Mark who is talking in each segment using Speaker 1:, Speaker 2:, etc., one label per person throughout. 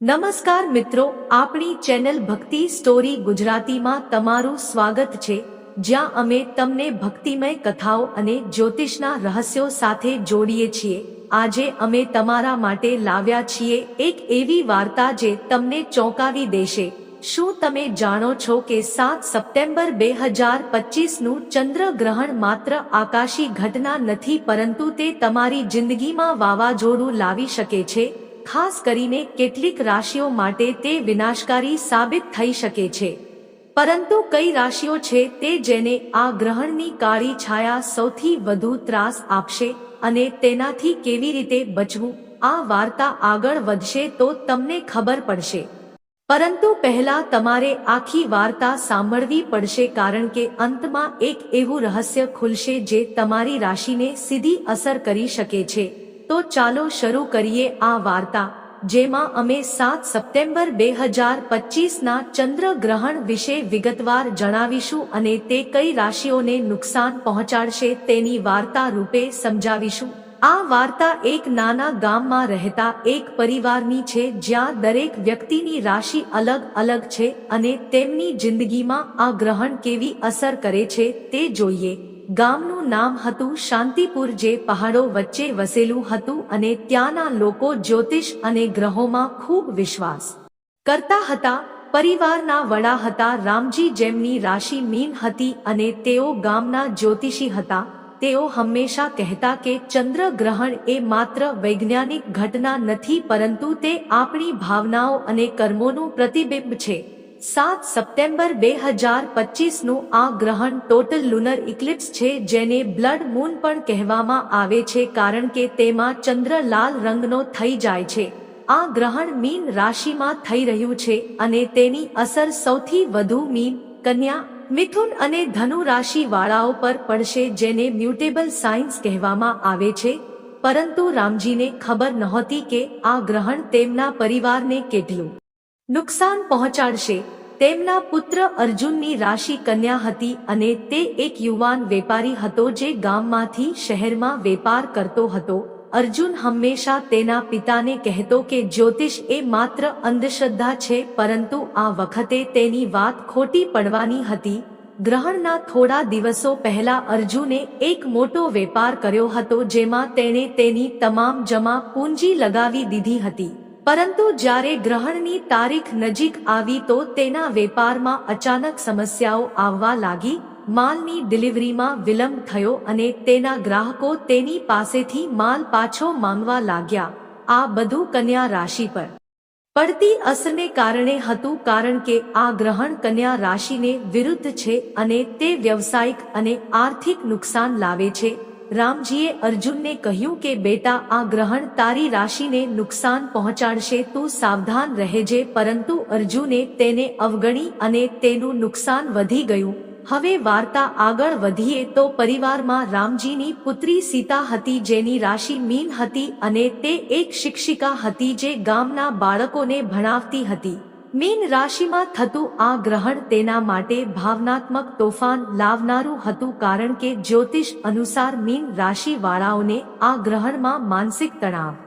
Speaker 1: નમસ્કાર મિત્રો, આપણી ચેનલ ભક્તિ સ્ટોરી ગુજરાતીમાં તમારું સ્વાગત છે, જ્યાં અમે તમને ભક્તિમય કથાઓ અને જ્યોતિષના રહસ્યો સાથે જોડીએ છીએ. આજે અમે તમારા માટે લાવ્યા છીએ એક એવી વાર્તા જે તમને ચોંકાવી દેશે. શું તમે જાણો છો કે સાત સપ્ટેમ્બર બે હજાર પચીસનું ચંદ્રગ્રહણ માત્ર આકાશી ઘટના નથી, પરંતુ તે તમારી જિંદગીમાં વાવાઝોડું લાવી શકે છે? ખાસ કરીને કેટલીક રાશિઓ માટે તે વિનાશકારી સાબિત થઈ શકે છે. પરંતુ કઈ રાશિઓ છે તે જેને આ ગ્રહણની કાળી છાયા સૌથી વધુ ત્રાસ આપશે અને તેનાથી કેવી રીતે બચવું, આ વાર્તા આગળ વધશે તો તમને ખબર પડશે. પરંતુ પહેલા તમારે આખી વાર્તા સાંભળવી પડશે કારણ કે અંતમાં એક એવું રહસ્ય ખુલશે જે તમારી રાશિને સીધી અસર કરી શકે છે. તો ચાલો શરૂ કરીએ આ વાર્તા, જેમાં અમે સાત સપ્ટેમ્બર બે હજાર પચીસના ચંદ્રગ્રહણ વિશે વિગતવાર જણાવીશું અને તે કઈ રાશિઓને નુકસાન પહોંચાડશે તેની વાર્તા રૂપે સમજાવીશું. આ વાર્તા એક નાના ગામમાં રહેતા એક પરિવારની છે જ્યાં દરેક વ્યક્તિની રાશિ અલગ અલગ છે અને તેમની જિંદગીમાં આ ગ્રહણ કેવી અસર કરે છે તે જોઈએ. ગામનું નામ હતું શાંતિપુર જે પહાડો વચ્ચે વસેલું હતું અને ત્યાંના લોકો જ્યોતિષ અને ગ્રહોમાં ખૂબ વિશ્વાસ કરતા હતા. પરિવારના વડા હતા રામજી જેમની રાશિ મીન હતી અને તેઓ ગામના જ્યોતિષી હતા. તેઓ હંમેશા કહેતા કે ચંદ્રગ્રહણ એ માત્ર વૈજ્ઞાનિક ઘટના નથી પરંતુ તે આપણી ભાવનાઓ અને કર્મોનું પ્રતિબિંબ છે. સાત સપ્ટેમ્બર બે હજાર પચીસનું આ ગ્રહણ ટોટલ લુનર ઇક્લિપ્સ છે, જેને બ્લડ મૂન પણ કહેવામાં આવે છે, કારણ કે તેમાં ચંદ્ર લાલ રંગનો થઈ જાય છે. આ ગ્રહણ મીન રાશિમાં થઈ રહ્યું છે અને તેની અસર સૌથી વધુ મીન, કન્યા, મિથુન અને ધનુ રાશિ વાળાઓ પર પડશે, જેને મ્યુટેબલ સાયન્સ કહેવામાં આવે છે. પરંતુ રામજીને ખબર નહોતી કે આ ગ્રહણ તેમના પરિવારને કેટલું નુકસાન પહોંચાડશે. તેમના પુત્ર અર્જુનની રાશિ કન્યા હતી અને તે એક યુવાન વેપારી હતો જે ગામમાંથી શહેરમાં વેપાર કરતો હતો. અર્જુન હંમેશા તેના પિતાને કહેતો કે જ્યોતિષ એ માત્ર અંધશ્રદ્ધા છે, પરંતુ આ વખતે તેની વાત ખોટી પડવાની હતી. ગ્રહણના થોડા દિવસો પહેલા અર્જુને એક મોટો વેપાર કર્યો હતો જેમાં તેણે તેની તમામ જમા પૂંજી લગાવી દીધી હતી. પરંતુ જ્યારે ગ્રહણની તારીખ નજીક આવી તો તેના વેપારમાં અચાનક સમસ્યાઓ આવવા લાગી, માલની ડિલિવરીમાં વિલંબ થયો અને તેના ગ્રાહકો તેની પાસેથી માલ પાછો માંગવા લાગ્યા, આ બધું કન્યા રાશિ પર. પડતી અસરને કારણે હતું કારણ કે આ ગ્રહણ કન્યા રાશિને વિરુદ્ધ છે અને તે વ્યવસાયિક અને આર્થિક નુકસાન લાવે છે. રામજીએ અર્જુનને કહ્યું કે, બેટા, આ ગ્રહણ તારી રાશિને નુકસાન પહોંચાડશે, તું સાવધાન રહેજે, પરંતુ અર્જુને તેને અવગણી અને તેનું નુકસાન વધી ગયું. હવે વાર્તા આગળ વધીએ તો પરિવારમાં રામજીની પુત્રી સીતા હતી, જેની રાશિ મીન હતી અને તે એક શિક્ષિકા હતી જે ગામના બાળકોને ભણાવતી હતી. મીન રાશિમાં થતું આ ગ્રહણ તેના માટે ભાવનાત્મક તોફાન લાવનારું હતું કારણ કે જ્યોતિષ અનુસાર મીન રાશિ વાળાઓને આ ગ્રહણમાં માનસિક તણાવ,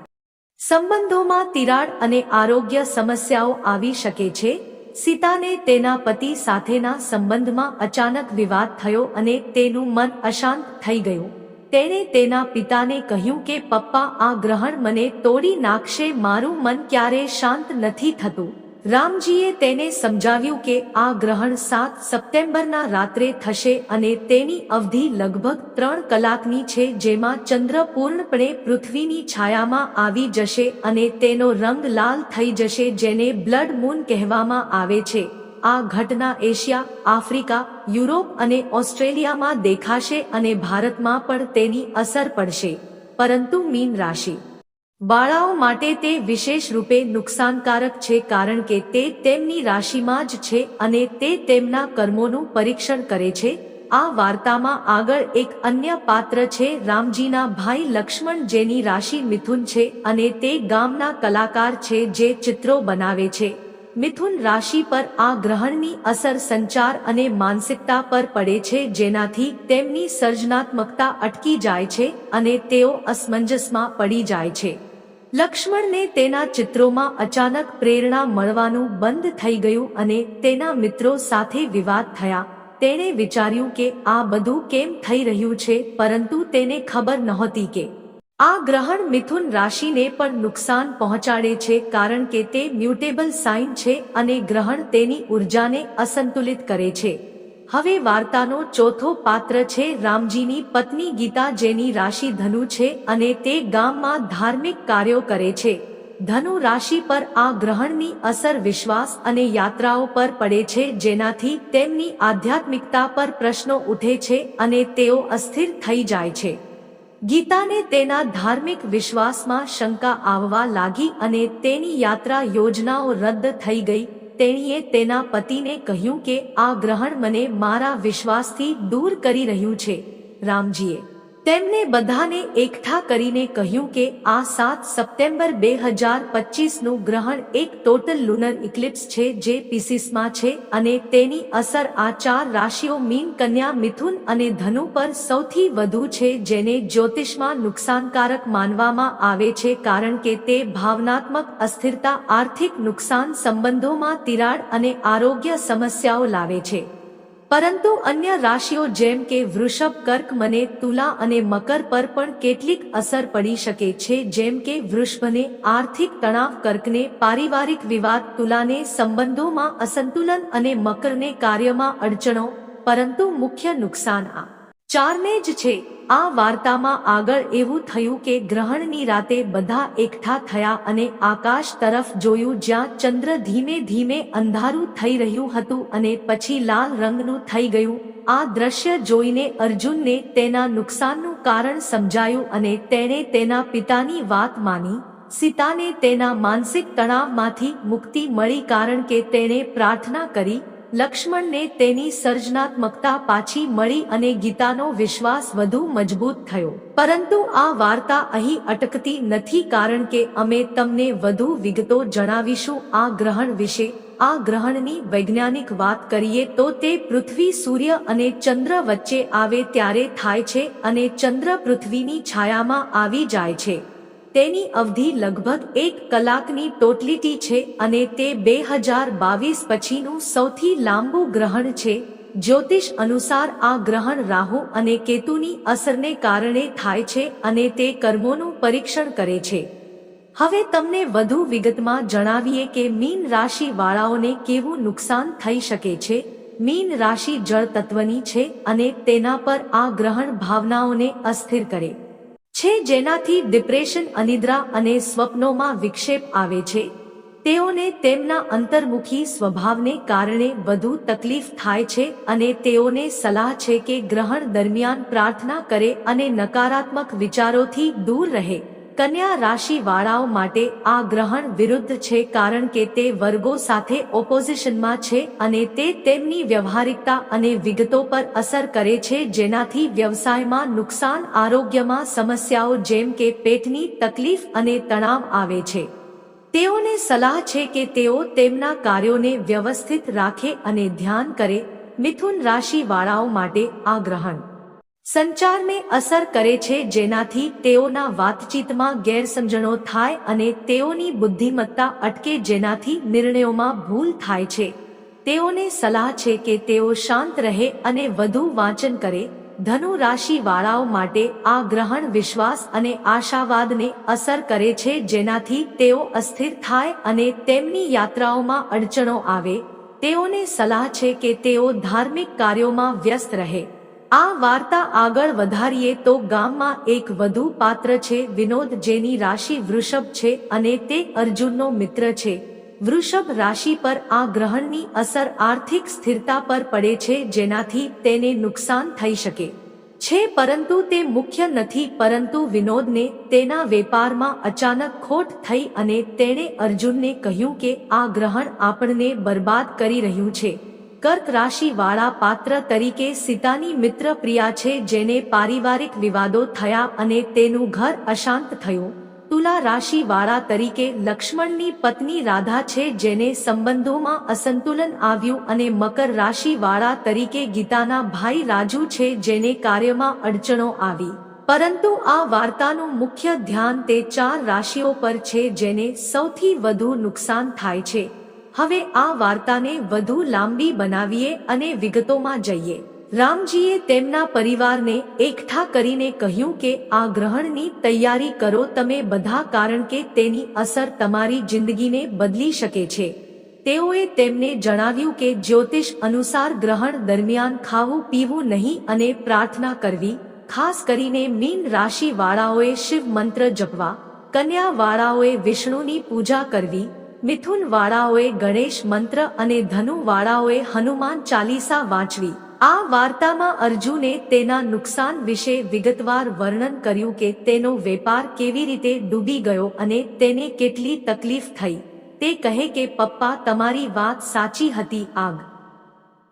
Speaker 1: સંબંધોમાં તિરાડ અને આરોગ્ય સમસ્યાઓ આવી શકે છે. સીતાને તેના પતિ સાથેના સંબંધમાં અચાનક વિવાદ થયો અને તેનું મન અશાંત થઈ ગયું. તેણે તેના પિતાને કહ્યું કે, પપ્પા, આ ગ્રહણ મને તોડી નાખશે, મારું મન ક્યારે શાંત નથી થતું. રામજીએ તેને સમજાવ્યું કે આ ગ્રહણ સાત સપ્ટેમ્બરના રાત્રે થશે અને તેની અવધિ લગભગ ત્રણ કલાકની છે જેમાં ચંદ્ર પૂર્ણપણે પૃથ્વીની છાયામાં આવી જશે અને તેનો રંગ લાલ થઈ જશે જેને બ્લડ મૂન કહેવામાં આવે છે. આ ઘટના એશિયા, આફ્રિકા, યુરોપ અને ઓસ્ટ્રેલિયામાં દેખાશે અને ભારતમાં પણ તેની અસર પડશે. પરંતુ મીન રાશિ બાળાઓ માટે તે વિશેષ રૂપે નુકસાનકારક છે કારણ કે તે તેમની રાશિમાં જ છે અને તે તેમના કર્મોનું પરીક્ષણ કરે છે. આ વાર્તામાં આગળ એક અન્ય પાત્ર છે રામજીના ભાઈ લક્ષ્મણ જેની રાશિ મિથુન છે અને તે ગામના કલાકાર છે જે ચિત્રો બનાવે છે. મિથુન રાશિ પર આ ગ્રહણની અસર સંચાર અને માનસિકતા પર પડે છે જેનાથી તેમની સર્જનાત્મકતા અટકી જાય છે અને તેઓ અસમંજસમાં પડી જાય છે. લક્ષ્મણને તેના ચિત્રોમાં અચાનક પ્રેરણા મળવાનું બંધ થઈ ગયું અને તેના મિત્રો સાથે વિવાદ થયા. તેણે વિચાર્યું કે આ બધું કેમ થઈ રહ્યું છે, પરંતુ તેને ખબર નહોતી કે આ ગ્રહણ મિથુન રાશિને પણ નુકસાન પહોંચાડે છે, કારણ કે તે મ્યુટેબલ સાઇન છે અને ગ્રહણ તેની ઉર્જાને અસંતુલિત કરે છે. હવે વાર્તાનો ચોથો પાત્ર છે રામજીની પત્ની ગીતા જેની રાશિ ધનુ છે અને તે ગામમાં ધાર્મિક કાર્યો કરે છે. ધનુ રાશિ પર આ ગ્રહણની અસર વિશ્વાસ અને યાત્રાઓ પર પડે છે જેનાથી તેમની આધ્યાત્મિકતા પર પ્રશ્નો ઉઠે છે અને તેઓ અસ્થિર થઈ જાય છે. ગીતાને તેના ધાર્મિક વિશ્વાસમાં શંકા આવવા લાગી અને તેની યાત્રા યોજનાઓ રદ થઈ ગઈ તેણીએ તેના પતિને કહ્યું કે, આ ગ્રહણ મને મારા વિશ્વાસથી દૂર કરી રહ્યું છે. રામજીએ તેમને બધાને એકઠા કરીને કહ્યું કે આ સાત સપ્ટેમ્બર બે હજાર પચીસનું ગ્રહણ એક ટોટલ લુનર ઇક્લિપ્સ છે જે પીસીસમાં છે અને તેની અસર આ ચાર રાશિઓ મીન કન્યા મિથુન અને ધનુ પર સૌથી વધુ છે જેને જ્યોતિષમાં નુકસાનકારક માનવામાં આવે છે કારણ કે તે ભાવનાત્મક અસ્થિરતા, આર્થિક નુકસાન સંબંધોમાં તિરાડ અને આરોગ્ય સમસ્યાઓ લાવે છે. પરંતુ અન્ય રાશિઓ જેમ કે વૃષભ, કર્ક મને તુલા અને મકર પર પણ કેટલીક અસર પડી શકે છે, જેમ કે વૃષભને આર્થિક તણાવ, કર્કને પારિવારિક વિવાદ, તુલાને સંબંધોમાં અસંતુલન અને મકરને કાર્યમાં અડચણો, પરંતુ મુખ્ય નુકસાન આ ચારને જ છે. આ વાર્તામાં આગળ એવું થયું કે ગ્રહણની રાતે બધા એકઠા થયા અને આકાશ તરફ જોયું જ્યાં ચંદ્ર ધીમે ધીમે અંધારું થઈ રહ્યું હતું અને પછી લાલ રંગનું થઈ ગયું. આ દ્રશ્ય જોઈને અર્જુનને તેના નુકસાનનું કારણ સમજાયું અને તેણે તેના પિતાની વાત માની. સીતાને તેના માનસિક તણાવમાંથી મુક્તિ મળી કારણ કે તેણે પ્રાર્થના કરી લક્ષ્મણને તેની સર્જનાત્મકતા પાછી મળી અને ગીતાનો વિશ્વાસ વધુ મજબૂત થયો. પરંતુ આ વાર્તા અહીં અટકતી નથી કારણ કે અમે તમને વધુ વિગતો જણાવીશું આ ગ્રહણ વિશે. આ ગ્રહણની વૈજ્ઞાનિક વાત કરીએ તો તે પૃથ્વી, સૂર્ય અને ચંદ્ર વચ્ચે આવે ત્યારે થાય છે અને ચંદ્ર પૃથ્વીની છાયામાં આવી જાય છે. તેની અવધિ લગભગ એક કલાકની ટોટલીટી છે અને તે બે હજાર બાવીસ પછીનું સૌથી લાંબુ ગ્રહણ છે. જ્યોતિષ અનુસાર આ ગ્રહણ રાહુ અને કેતુની અસરને કારણે થાય છે અને તે કર્મોનું પરીક્ષણ કરે છે. હવે તમને વધુ વિગતમાં જણાવીએ કે મીન રાશિ વાળાઓને કેવું નુકસાન થઈ શકે છે. મીન રાશિ જળ તત્વની છે અને તેના પર આ ગ્રહણ ભાવનાઓને અસ્થિર કરે. છે જેનાથી ડિપ્રેશન, અનિદ્રા અને સ્વપ્નોમાં વિક્ષેપ આવે છે. તેઓને તેમના અંતર્મુખી સ્વભાવને કારણે વધુ તકલીફ થાય છે અને તેઓને સલાહ છે કે ગ્રહણ દરમિયાન પ્રાર્થના કરે અને નકારાત્મક વિચારોથી દૂર રહે. કન્યા રાશિ વાળાઓ માટે આ ગ્રહણ વિરુદ્ધ છે કારણ કે તે વર્ગો સાથે ઓપોઝિશનમાં છે અને તે તેમની વ્યવહારિકતા અને વિગતો પર અસર કરે છે જેનાથી વ્યવસાયમાં નુકસાન, આરોગ્યમાં સમસ્યાઓ જેમ કે પેટની તકલીફ અને તણાવ આવે છે. તેઓને સલાહ છે કે તેઓ તેમના કાર્યોને વ્યવસ્થિત રાખે અને ધ્યાન કરે. મિથુન રાશિ વાળાઓ માટે આ ગ્રહણ સંચારને અસર કરે છે જેનાથી તેઓના વાતચીતમાં ગેરસમજણો થાય અને તેઓની બુદ્ધિમત્તા અટકે જેનાથી નિર્ણયોમાં ભૂલ થાય છે. તેઓને સલાહ છે કે તેઓ શાંત રહે અને વધુ વાંચન કરે. ધનુ રાશિ વાળાઓ માટે આ ગ્રહણ વિશ્વાસ અને આશાવાદને અસર કરે છે જેનાથી તેઓ અસ્થિર થાય અને તેમની યાત્રાઓમાં અડચણો આવે. તેઓને સલાહ છે કે તેઓ ધાર્મિક કાર્યોમાં વ્યસ્ત રહે. આ વાર્તા આગળ વધારીએ તો ગામમાં એક વધુ પાત્ર છે વિનોદ જેની રાશિ વૃષભ છે અને તે અર્જુનનો મિત્ર છે. વૃષભ રાશિ પર આ ગ્રહણની અસર આર્થિક સ્થિરતા પર પડે છે જેનાથી તેને નુકસાન થઈ શકે છે પરંતુ તે મુખ્ય નથી પરંતુ વિનોદને તેના વેપારમાં અચાનક ખોટ થઈ અને તેણે અર્જુનને કહ્યું કે આ ગ્રહણ આપણને બરબાદ કરી રહ્યું છે. કર્ક રાશિ વાળા પાત્ર તરીકે સીતાની મિત્ર પ્રિયા છે જેને પારિવારિક વિવાદો થયા અને તેનું ઘર અશાંત થયું. તુલા રાશિ વાળા તરીકે લક્ષ્મણની પત્ની રાધા છે જેને સંબંધોમાં અસંતુલન આવ્યું અને મકર રાશિ વાળા તરીકે ગીતાના ભાઈ રાજુ છે જેને કાર્યમાં અડચણો આવી. પરંતુ આ વાર્તાનું મુખ્ય ધ્યાન તે ચાર રાશિઓ પર છે જેને સૌથી વધુ નુકસાન થાય છે. હવે આ વાર્તાને વધુ લાંબી બનાવીએ અને વિગતોમાં જઈએ. રામજીએ તેમના પરિવારને એકઠા કરીને કહ્યું કે, આ ગ્રહણની તૈયારી કરો તમે બધા કારણ કે તેની અસર તમારી જિંદગીને બદલી શકે છે. તેઓએ તેમને જણાવ્યું કે, જ્યોતિષ અનુસાર ગ્રહણ દરમિયાન ખાવું પીવું નહીં અને પ્રાર્થના કરવી, ખાસ કરીને મીન રાશિ વાળાઓએ શિવ મંત્ર જપવા કન્યા વાળાઓએ વિષ્ણુની પૂજા કરવી મિથુન વાળાઓએ ગણેશ મંત્ર અને ધનુ વાળાઓએ હનુમાન ચાલીસા વાંચવી. આ વાર્તામાં અર્જુને તેના નુકસાન વિશે વિગતવાર વર્ણન કર્યું કે તેનો વેપાર કેવી રીતે ડૂબી ગયો અને તેને કેટલી તકલીફ થઈ. તે કહે કે, પપ્પા, તમારી વાત સાચી હતી, આગ.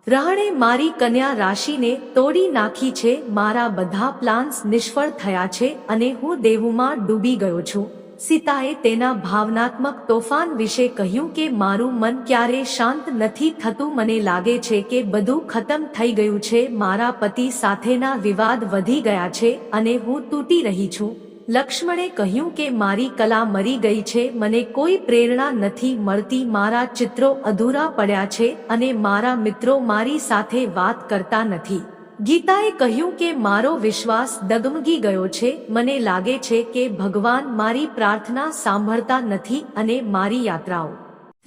Speaker 1: રહણે મારી કન્યા રાશિને તોડી નાખી છે, મારા બધા પ્લાન્સ નિષ્ફળ થયા છે અને હું દેવુમાં ડૂબી ગયો છું. સીતાએ તેના ભાવનાત્મક તોફાન વિશે કહ્યું કે, મારું મન ક્યારે શાંત નથી થતું. મને લાગે છે કે બધું ખતમ થઈ ગયું છે. મારા પતિ સાથેના વિવાદ વધી ગયા છે અને હું તૂટી રહી છું. લક્ષ્મણે કહ્યું કે, મારી કલા મરી ગઈ છે. મને કોઈ પ્રેરણા નથી મળતી. મારા ચિત્રો અધૂરા પડ્યા છે અને મારા મિત્રો મારી સાથે વાત કરતા નથી. ગીતાએ કહ્યું કે મારો વિશ્વાસ ડગમગી ગયો છે, મને લાગે છે કે ભગવાન મારી પ્રાર્થના સાંભળતા નથી અને મારી યાત્રાઓ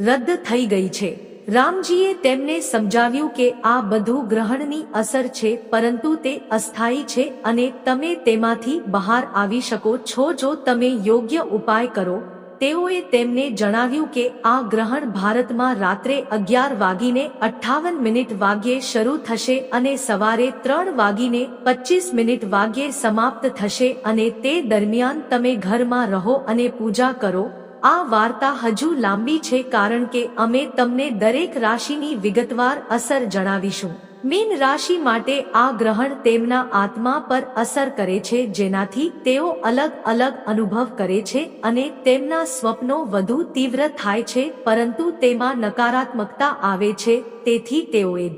Speaker 1: રદ થઈ ગઈ છે. રામજીએ તેમને સમજાવ્યું કે આ બધું ગ્રહણની અસર છે, પરંતુ તે અસ્થાયી છે અને તમે તેમાંથી બહાર આવી શકો છો જો તમે યોગ્ય ઉપાય કરો. તેઓએ તેમને જણાવ્યું કે આ ગ્રહણ ભારતમાં રાત્રે અગિયાર વાગીને અઠ્ઠાવન મિનિટ વાગ્યે શરૂ થશે અને સવારે ત્રણ વાગીને પચીસ મિનિટ વાગ્યે સમાપ્ત થશે અને તે દરમિયાન તમે ઘરમાં રહો અને પૂજા કરો. આ વાર્તા હજુ લાંબી છે કારણ કે અમે તમને દરેક રાશિની વિગતવાર અસર જણાવીશું. મીન રાશિ માટે આ ગ્રહણ તેમના આત્મા પર અસર કરે છે, જેનાથી તેઓ અલગ અલગ અનુભવ કરે છે અને તેમના સ્વપ્નો વધુ તીવ્ર થાય છે, પરંતુ તેમાં નકારાત્મકતા આવે છે, તેથી તેઓએ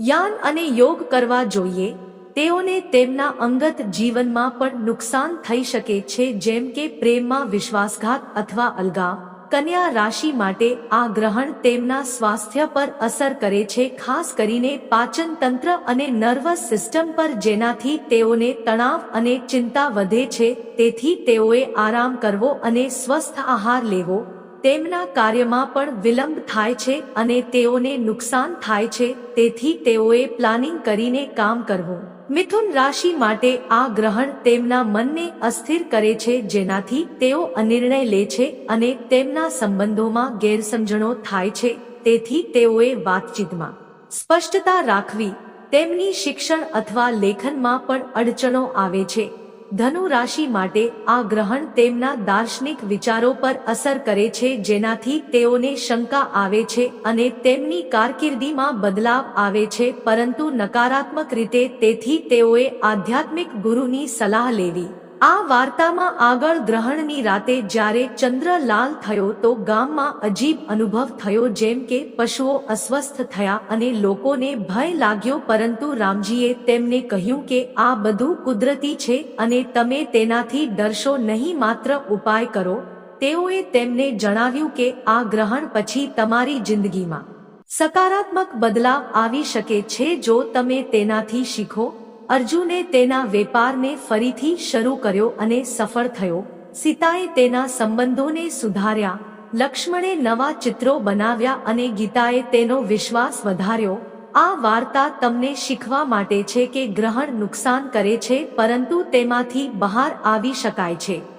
Speaker 1: યાન અને યોગ કરવા જોઈએ. તેઓને તેમના અંગત જીવનમાં પણ નુકસાન થઈ શકે છે, જેમ કે પ્રેમમાં વિશ્વાસઘાત અથવા અલગાવ કન્યા રાશિ માટે આ ગ્રહણ તેમના સ્વાસ્થ્ય પર અસર કરે છે, ખાસ કરીને પાચન તંત્ર અને નર્વસ સિસ્ટમ પર જેનાથી તેઓને તણાવ અને ચિંતા વધે છે. તેથી તેઓએ આરામ કરવો અને સ્વસ્થ આહાર લેવો. તેમના કાર્યમાં પણ વિલંબ થાય છે અને તેઓને નુકસાન થાય છે. તેથી તેઓએ પ્લાનિંગ કરીને કામ કરવું. મિથુન રાશિ માટે આ ગ્રહણ તેમના મનને અસ્થિર કરે છે, જેનાથી તેઓ અનિર્ણય લે છે અને તેમના સંબંધોમાં ગેરસમજણો થાય છે. તેથી તેઓએ વાતચીતમાં સ્પષ્ટતા રાખવી, તેમની શિક્ષણ અથવા લેખનમાં પણ અડચણો આવે છે. ધનુ રાશિ માટે આ ગ્રહણ તેમના દાર્શનિક વિચારો પર અસર કરે છે, જેનાથી તેઓને શંકા આવે છે અને તેમની કારકિર્દીમાં બદલાવ આવે છે, પરંતુ નકારાત્મક રીતે તેથી તેઓએ આધ્યાત્મિક ગુરુની સલાહ લેવી. આ વાર્તામાં આગળ ગ્રહણની રાતે જ્યારે ચંદ્ર લાલ થયો તો ગામમાં અજીબ અનુભવ થયો જેમ કે પશુઓ અસ્વસ્થ થયા અને લોકોને ભય લાગ્યો પરંતુ રામજીએ તેમને કહ્યું કે આ બધું કુદરતી છે અને તમે તેનાથી ડરશો નહીં, માત્ર ઉપાય કરો. તેઓએ તેમને જણાવ્યું કે આ ગ્રહણ પછી તમારી જિંદગીમાં સકારાત્મક બદલાવ આવી શકે છે જો તમે તેનાથી શીખો. અર્જુને તેના વેપારને ફરીથી શરૂ કર્યો અને સફળ થયો. સીતાએ તેના સંબંધોને સુધાર્યા. લક્ષ્મણે નવા ચિત્રો બનાવ્યા અને ગીતાએ તેનો વિશ્વાસ વધાર્યો. આ વાર્તા તમને શીખવા માટે છે કે ગ્રહણ નુકસાન કરે છે, પરંતુ તેમાંથી બહાર આવી શકાય છે.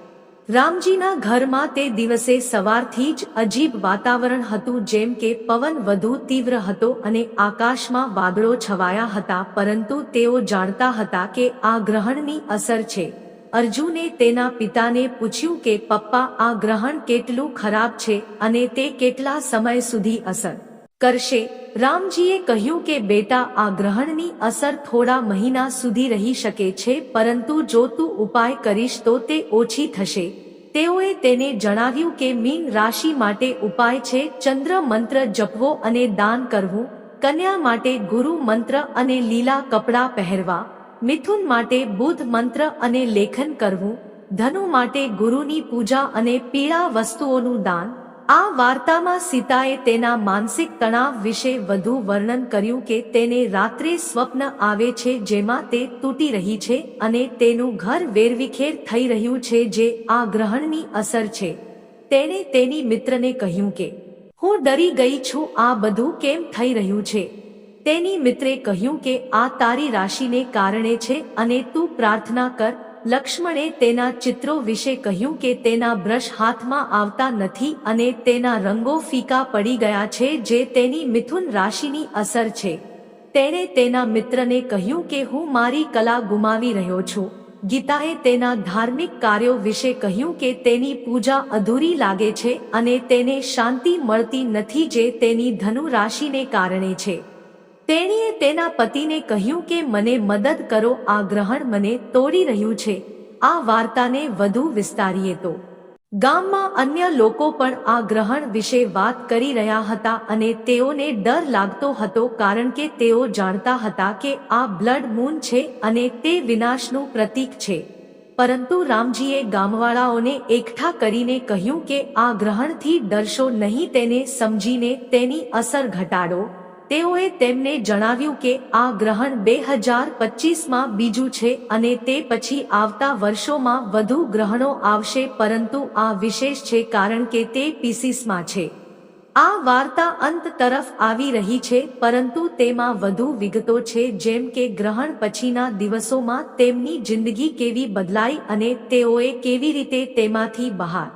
Speaker 1: રામજીના ઘરમાં તે દિવસે સવારથી જ અજીબ વાતાવરણ હતું જેમ કે પવન વધુ તીવ્ર હતો અને આકાશમાં વાદળો છવાયા હતા, પરંતુ તેઓ જાણતા હતા કે આ ગ્રહણની અસર છે. અર્જુને તેના પિતાને પૂછ્યું કે, પપ્પા, આ ગ્રહણ કેટલું ખરાબ છે અને તે કેટલા સમય સુધી અસર કરશે? રામજીએ કહ્યું કે, બેટા, આ ગ્રહણની અસર થોડા મહિના સુધી રહી શકે છે, પરંતુ જો તું ઉપાય કરીશ તો તે ઓછી થશે. તેઓએ તેને જણાવ્યું કે, મીન રાશિ માટે ઉપાય છે, ચંદ્ર મંત્ર જપવો અને દાન કરવું, કન્યા માટે ગુરુ મંત્ર અને લીલા કપડાં પહેરવા, મિથુન માટે બુધ મંત્ર અને લેખન કરવું, ધનુ માટે ગુરુની પૂજા અને પીળા વસ્તુઓનું દાન આ વાર્તામાં સીતાએ તેના માનસિક તણાવ વિશે વધુ વર્ણન કર્યું કે તેને રાત્રે સ્વપ્ન આવે છે જેમાં તે તૂટી રહી છે અને તેનું ઘર વેરવિખેર થઈ રહ્યું છે જે આ ગ્રહણની અસર છે. તેણે તેની મિત્રને કહ્યું કે, હું ડરી ગઈ છું આ બધું કેમ થઈ રહ્યું છે? તેની મિત્રે કહ્યું કે, આ તારી રાશિને કારણે છે અને તું પ્રાર્થના કર લક્ષ્મણે તેના ચિત્રો વિશે કહ્યું કે તેના બ્રશ હાથમાં આવતા નથી અને તેના રંગો ફીકા પડી ગયા છે જે તેની મિથુન રાશિની અસર છે. તેણે તેના મિત્રને કહ્યું કે હું મારી કલા ગુમાવી રહ્યો છું. ગીતાએ તેના ધાર્મિક કાર્યો વિશે કહ્યું કે તેની પૂજા અધૂરી લાગે છે અને તેને શાંતિ મળતી નથી જે તેની ધનુ રાશિને કારણે છે. તેણીએ તેના પતિને કહ્યું કે, મને મદદ કરો, આ ગ્રહણ મને તોડી રહ્યું છે. આ વાર્તાને વધુ વિસ્તારીએ તો. ગામમાં અન્ય લોકો પણ આ ગ્રહણ વિશે વાત કરી રહ્યા હતા અને તેઓને ડર લાગતો હતો કારણ કે તેઓ જાણતા હતા કે આ બ્લડ મૂન છે અને તે વિનાશનું પ્રતીક છે. પરંતુ રામજીએ ગામવાળાઓને એકઠા કરીને કહ્યું કે, આ ગ્રહણથી ડરશો નહીં, તેને સમજીને તેની અસર ઘટાડો. તેઓએ તેમને જણાવ્યું કે આ ગ્રહણ બે હજાર પચીસમાં બીજું છે અને તે પછી આવતા વર્ષોમાં વધુ ગ્રહણો આવશે પરંતુ આ વિશેષ છે કારણ કે તે પીસીસમાં છે. આ વાર્તા અંત તરફ આવી રહી છે પરંતુ તેમાં વધુ વિગતો છે જેમ કે ગ્રહણ પછીના દિવસોમાં તેમની જિંદગી કેવી બદલાઈ અને તેઓએ કેવી રીતે તેમાંથી બહાર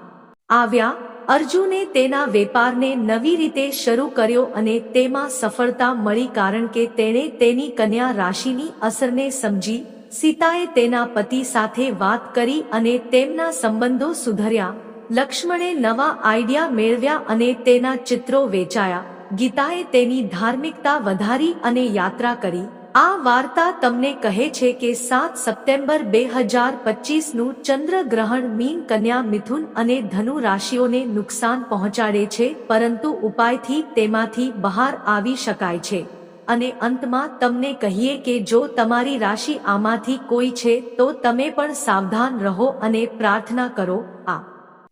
Speaker 1: આવ્યા અર્જુને તેના વેપારને નવી રીતે શરૂ કર્યો અને તેમાં સફળતા મળી કારણ કે તેણે તેની કન્યા રાશિની અસરને સમજી, સીતાએ તેના પતિ સાથે વાત કરી અને તેમના સંબંધો સુધર્યા. લક્ષ્મણે નવા આઈડિયા મેળવ્યા અને તેના ચિત્રો વેચાયા. ગીતાએ તેની ધાર્મિકતા વધારી અને યાત્રા કરી. આ વાર્તા તમને કહે છે કે સાત સપ્ટેમ્બર બે હજાર પચીસનું ચંદ્રગ્રહણ મીન કન્યા મિથુન અને ધનુ રાશિઓને નુકસાન પહોંચાડે છે, પરંતુ ઉપાયથી તેમાંથી બહાર આવી શકાય છે. અને અંતમાં તમને કહીએ કે જો તમારી રાશિ આમાંથી કોઈ છે, તો તમે પણ સાવધાન રહો અને પ્રાર્થના કરો, આ.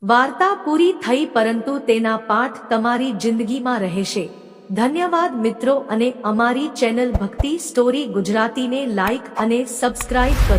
Speaker 1: વાર્તા પૂરી થઈ પરંતુ તેના પાઠ તમારી જિંદગીમાં રહેશે. ધન્યવાદ મિત્રો અને અમારી ચેનલ ભક્તિ સ્ટોરી ગુજરાતીને લાઈક અને સબસ્ક્રાઇબ કરો.